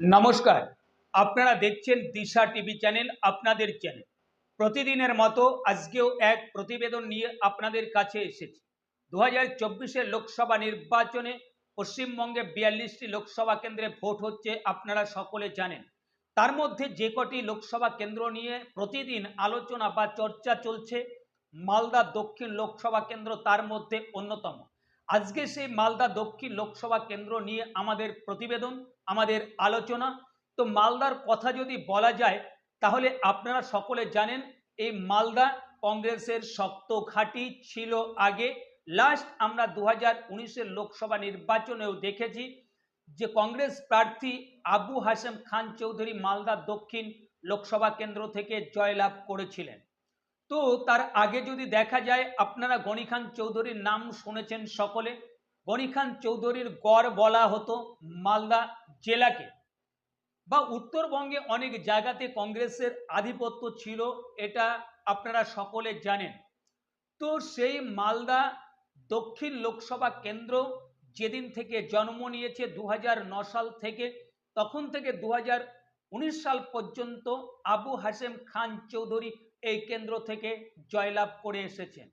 নমস্কার। আপনারা দেখছেন দিশা টিভি চ্যানেল, আপনাদের চ্যানেল। প্রতিদিনের মতো আজকেও এক প্রতিবেদন নিয়ে আপনাদের কাছে এসেছি। দু হাজার লোকসভা নির্বাচনে পশ্চিমবঙ্গে বিয়াল্লিশটি লোকসভা কেন্দ্রে ভোট হচ্ছে আপনারা সকলে জানেন। তার মধ্যে যে কটি লোকসভা কেন্দ্র নিয়ে প্রতিদিন আলোচনা বা চর্চা চলছে, মালদা দক্ষিণ লোকসভা কেন্দ্র তার মধ্যে অন্যতম। আজকে সেই মালদা দক্ষিণ লোকসভা কেন্দ্র নিয়ে আমাদের প্রতিবেদন, আমাদের আলোচনা। তো মালদার কথা যদি বলা যায়, তাহলে আপনারা সকলে জানেন, এই মালদা কংগ্রেসের শক্ত ঘাঁটি ছিল আগে। লাস্ট আমরা দু হাজার লোকসভা নির্বাচনেও দেখেছি যে কংগ্রেস প্রার্থী আবু হাসেম খান চৌধুরী মালদা দক্ষিণ লোকসভা কেন্দ্র থেকে জয়লাভ করেছিলেন। তো তার আগে যদি দেখা যায়, আপনারা গনি খান চৌধুরীর নাম শুনেছেন সকলে। গনি খান চৌধুরীর গড় বলা হতো মালদা জেলাকে। বা উত্তরবঙ্গে অনেক জায়গাতে কংগ্রেসের আধিপত্য ছিল, এটা আপনারা সকলে জানেন। তো সেই মালদা দক্ষিণ লোকসভা কেন্দ্র যেদিন থেকে জন্ম নিয়েছে দু সাল থেকে, তখন থেকে দু হাজার উনিশ সাল পর্যন্ত আবু হাসেম খান চৌধুরী এই কেন্দ্র থেকে জয়লাভ করে এসেছেন।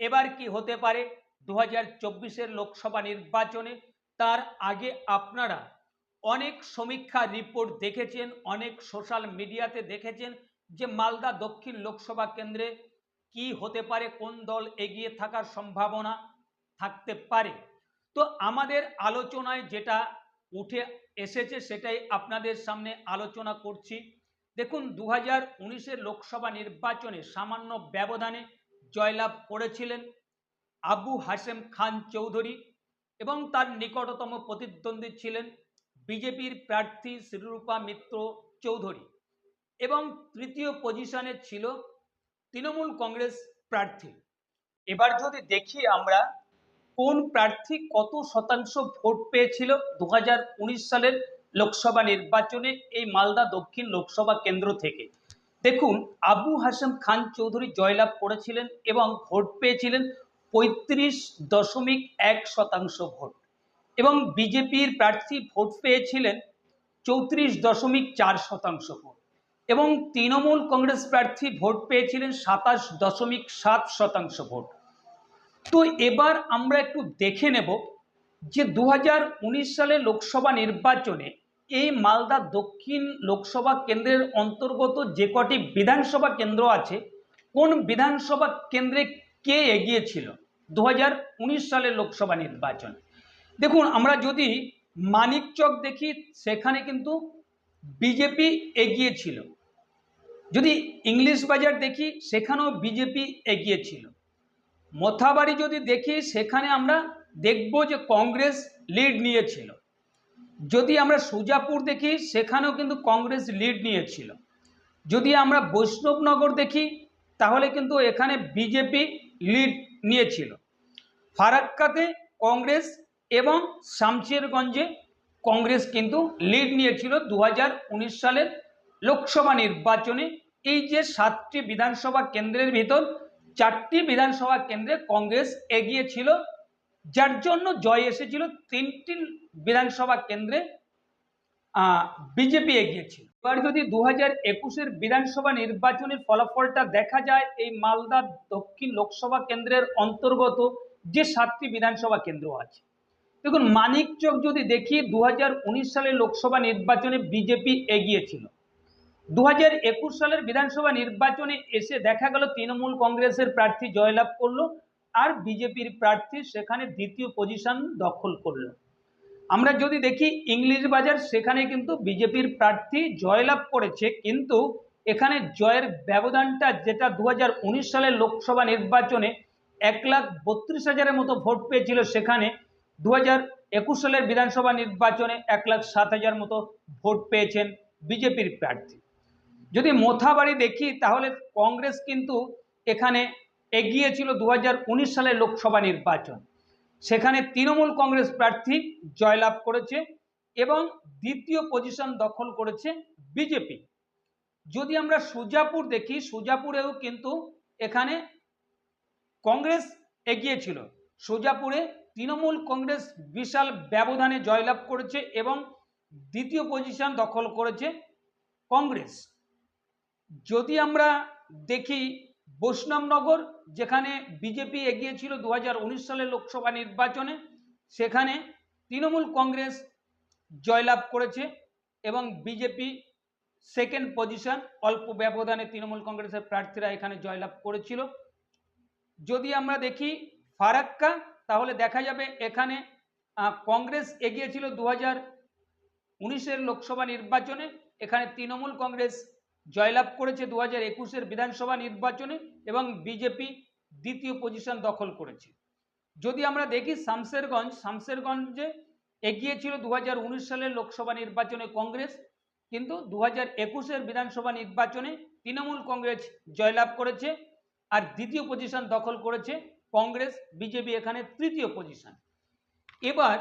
এবার কি হতে পারে? দু হাজার লোকসভা নির্বাচনে তার আগে আপনারা অনেক সমীক্ষা রিপোর্ট দেখেছেন, অনেক সোশ্যাল মিডিয়াতে দেখেছেন যে মালদা দক্ষিণ লোকসভা কেন্দ্রে কি হতে পারে, কোন দল এগিয়ে থাকার সম্ভাবনা থাকতে পারে। তো আমাদের আলোচনায় যেটা উঠে এসেছে সেটাই আপনাদের সামনে আলোচনা করছি। দেখুন দু হাজার উনিশের লোকসভা নির্বাচনে সামান্য ব্যবধানে জয়লাভ করেছিলেন আবু হাসেম খান চৌধুরী এবং তার নিকটতম প্রতিদ্বন্দ্বী ছিলেন বিজেপির প্রার্থী শ্রীরূপা মিত্র চৌধুরী এবং তৃতীয় পজিশনে ছিল তৃণমূল কংগ্রেস প্রার্থী। এবার যদি দেখি আমরা, কোন প্রার্থী কত শতাংশ ভোট পেয়েছিল দু হাজার উনিশ সালের লোকসভা নির্বাচনে এই মালদা দক্ষিণ লোকসভা কেন্দ্র থেকে। দেখুন, আবু হাসেম খান চৌধুরী জয়লাভ করেছিলেন এবং ভোট পেয়েছিলেন পঁয়ত্রিশ দশমিক এক শতাংশ ভোট। এবং বিজেপির প্রার্থী ভোট পেয়েছিলেন চৌত্রিশ দশমিক চার শতাংশ ভোট। এবং তৃণমূল কংগ্রেস প্রার্থী ভোট পেয়েছিলেন সাতাশ দশমিক সাত শতাংশ ভোট। তো এবার আমরা একটু দেখে নেব যে দু হাজার উনিশ সালে লোকসভা নির্বাচনে এই মালদা দক্ষিণ লোকসভা কেন্দ্রের অন্তর্গত যে কটি বিধানসভা কেন্দ্র আছে, কোন বিধানসভা কেন্দ্রে কে এগিয়েছিল? দু হাজার উনিশ সালের লোকসভা নির্বাচন। দেখুন, আমরা যদি মানিকচক দেখি, সেখানে কিন্তু বিজেপি এগিয়েছিল। যদি ইংলিশ বাজার দেখি, সেখানেও বিজেপি এগিয়েছিল। মথাবাড়ি যদি দেখি, সেখানে আমরা দেখব যে কংগ্রেস লিড নিয়েছিল। যদি আমরা সুজাপুর দেখি, সেখানেও কিন্তু কংগ্রেস লিড নিয়েছিল। যদি আমরা বৈষ্ণবনগর দেখি, তাহলে কিন্তু এখানে বিজেপি লিড নিয়েছিল। ফারাক্কাতে কংগ্রেস এবং শামশেরগঞ্জে কংগ্রেস কিন্তু লিড নিয়েছিল দু হাজার উনিশ সালের লোকসভা নির্বাচনে। এই যে সাতটি বিধানসভা কেন্দ্রের ভিতর চারটি বিধানসভা কেন্দ্রে কংগ্রেস এগিয়ে ছিল। যার জন্য জয় এসেছিল, তিনটি বিধানসভা কেন্দ্রে বিজেপি এগিয়েছিল। এবার যদি দু হাজার একুশের বিধানসভা নির্বাচনের ফলাফলটা দেখা যায়, এই মালদা দক্ষিণ লোকসভা কেন্দ্রের অন্তর্গত যে সাতটি বিধানসভা কেন্দ্র আছে। দেখুন, মানিক মানিকচক যদি দেখি দু হাজার উনিশ সালের লোকসভা নির্বাচনে বিজেপি এগিয়েছিল। দু হাজার একুশ সালের বিধানসভা নির্বাচনে এসে দেখা গেল, তৃণমূল কংগ্রেসের প্রার্থী জয়লাভ করল আর বিজেপির প্রার্থী সেখানে দ্বিতীয় পজিশন দখল করল। আমরা যদি দেখি ইংলিশ বাজার, সেখানে কিন্তু বিজেপির প্রার্থী জয়লাভ করেছে, কিন্তু এখানে জয়ের ব্যবধানটা যেটা দু হাজার উনিশ সালের লোকসভা নির্বাচনে এক লাখ বত্রিশ হাজারের মতো ভোট পেয়েছিল, সেখানে দু একুশ সালের বিধানসভা নির্বাচনে এক লাখ সাত হাজার মতো ভোট পেয়েছেন বিজেপির প্রার্থী। যদি মোথাবাড়ি দেখি, তাহলে কংগ্রেস কিন্তু এখানে এগিয়েছিল দু সালের লোকসভা নির্বাচন। সেখানে তৃণমূল কংগ্রেস প্রার্থী জয়লাভ করেছে এবং দ্বিতীয় পজিশন দখল করেছে বিজেপি। যদি আমরা সুজাপুর দেখি, সুজাপুরেও কিন্তু এখানে কংগ্রেস এগিয়েছিল। সুজাপুরে তৃণমূল কংগ্রেস বিশাল ব্যবধানে জয়লাভ করেছে এবং দ্বিতীয় পজিশন দখল করেছে কংগ্রেস। যদি আমরা দেখি বৈষ্ণবনগর যেখানে বিজেপি এগিয়ে ছিল দু হাজার সালের লোকসভা নির্বাচনে, সেখানে তৃণমূল কংগ্রেস জয়লাভ করেছে এবং বিজেপি সেকেন্ড পজিশন অল্প ব্যবধানে তৃণমূল কংগ্রেসের প্রার্থীরা এখানে জয়লাভ করেছিল। যদি আমরা দেখি ফারাক্কা, তাহলে দেখা যাবে এখানে কংগ্রেস এগিয়েছিল দু হাজার লোকসভা নির্বাচনে, এখানে তৃণমূল কংগ্রেস জয়লাভ করেছে দু হাজার একুশের বিধানসভা নির্বাচনে এবং বিজেপি দ্বিতীয় পজিশন দখল করেছে। যদি আমরা দেখি শামশেরগঞ্জ, শামশেরগঞ্জে এগিয়েছিল দু হাজার উনিশ সালের লোকসভা নির্বাচনে কংগ্রেস, কিন্তু দু হাজার একুশের বিধানসভা নির্বাচনে তৃণমূল কংগ্রেস জয়লাভ করেছে আর দ্বিতীয় পজিশন দখল করেছে কংগ্রেস, বিজেপি এখানে তৃতীয় পজিশন এবার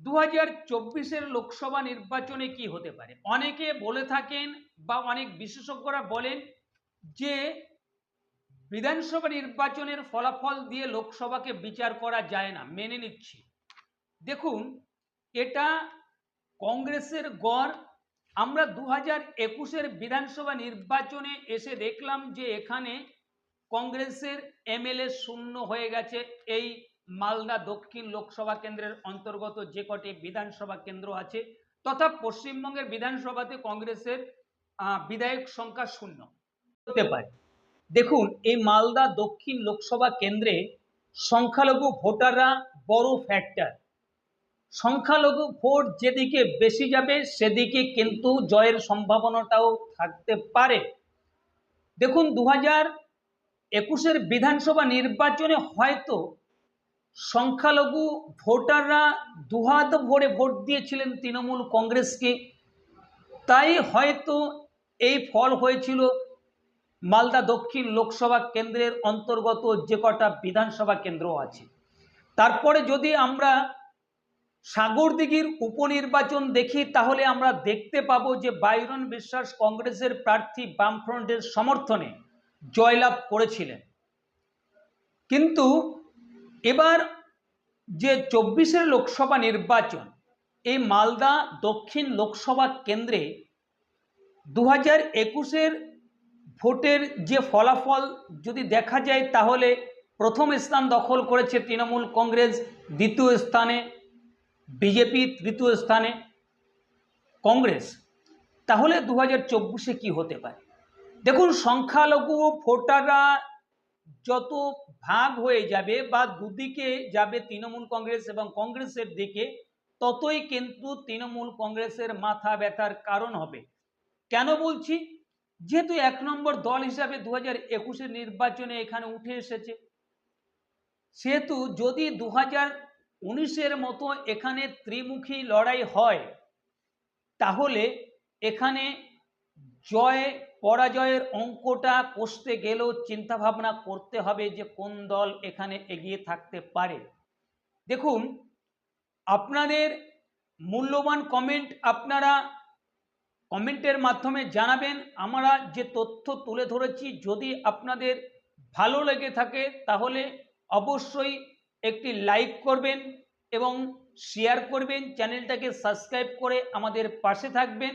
দু হাজার চব্বিশের লোকসভা নির্বাচনে কি হতে পারে? অনেকে বলে থাকেন বা অনেক বিশেষজ্ঞরা বলেন যে, বিধানসভা নির্বাচনের ফলাফল দিয়ে লোকসভাকে বিচার করা যায় না, মেনে নিচ্ছি। দেখুন, এটা কংগ্রেসের গড়। আমরা দু হাজার একুশের বিধানসভা নির্বাচনে এসে দেখলাম যে এখানে কংগ্রেসের এমএলএ শূন্য হয়ে গেছে, এই মালদা দক্ষিণ লোকসভা কেন্দ্রের অন্তর্গত যে কটি বিধানসভা কেন্দ্র আছে তথা পশ্চিমবঙ্গের বিধানসভাতে কংগ্রেসের বিধায়ক সংখ্যা শূন্য। হতে পারে। দেখুন, এই মালদা দক্ষিণ লোকসভা কেন্দ্রে সংখ্যালঘু ভোটাররা বড় ফ্যাক্টর সংখ্যালঘু ভোট যেদিকে বেশি যাবে, সেদিকে কিন্তু জয়ের সম্ভাবনাটাও থাকতে পারে। দেখুন দু হাজার একুশের বিধানসভা নির্বাচনে হয়তো সংখ্যালঘু ভোটাররা দুহাত ভরে ভোট দিয়েছিলেন তৃণমূল কংগ্রেসকে। তাই হয়তো এই ফল হয়েছিল মালদা দক্ষিণ লোকসভা কেন্দ্রের অন্তর্গত যে কটা বিধানসভা কেন্দ্র আছে। তারপরে যদি আমরা সাগরদিঘির উপনির্বাচন দেখি, তাহলে আমরা দেখতে পাবো যে বাইরন বিশ্বাস কংগ্রেসের প্রার্থী বামফ্রন্টের সমর্থনে জয়লাভ করেছিলেন। কিন্তু এবার যে চব্বিশের লোকসভা নির্বাচন, এই মালদা দক্ষিণ লোকসভা কেন্দ্রে দু হাজার একুশের ভোটের যে ফলাফল যদি দেখা যায়, তাহলে প্রথম স্থান দখল করেছে তৃণমূল কংগ্রেস, দ্বিতীয় স্থানে বিজেপি, তৃতীয় স্থানে কংগ্রেস। তাহলে দু হাজার চব্বিশে কী হতে পারে? দেখুন, সংখ্যালঘু ভোটাররা যত ভাগ হয়ে যাবে বা দুদিকে যাবে তৃণমূল কংগ্রেস এবং কংগ্রেসের দিকে, ততই কিন্তু তৃণমূল কংগ্রেসের মাথা ব্যথার কারণ হবে। কেন বলছি? যেহেতু এক নম্বর দল হিসাবে দু হাজার একুশের নির্বাচনে এখানে উঠে এসেছে। সেহেতু যদি দু হাজার উনিশের মতো এখানে ত্রিমুখী লড়াই হয়, তাহলে এখানে জয় পরাজয়ের অঙ্কটা কষতে গেলেও চিন্তাভাবনা করতে হবে যে কোন দল এখানে এগিয়ে থাকতে পারে। দেখুন, আপনাদের মূল্যবান কমেন্ট আপনারা কমেন্টের মাধ্যমে জানাবেন। আমরা যে তথ্য তুলে ধরেছি, যদি আপনাদের ভালো লেগে থাকে, তাহলে অবশ্যই একটি লাইক করবেন এবং শেয়ার করবেন। চ্যানেলটাকে সাবস্ক্রাইব করে আমাদের পাশে থাকবেন।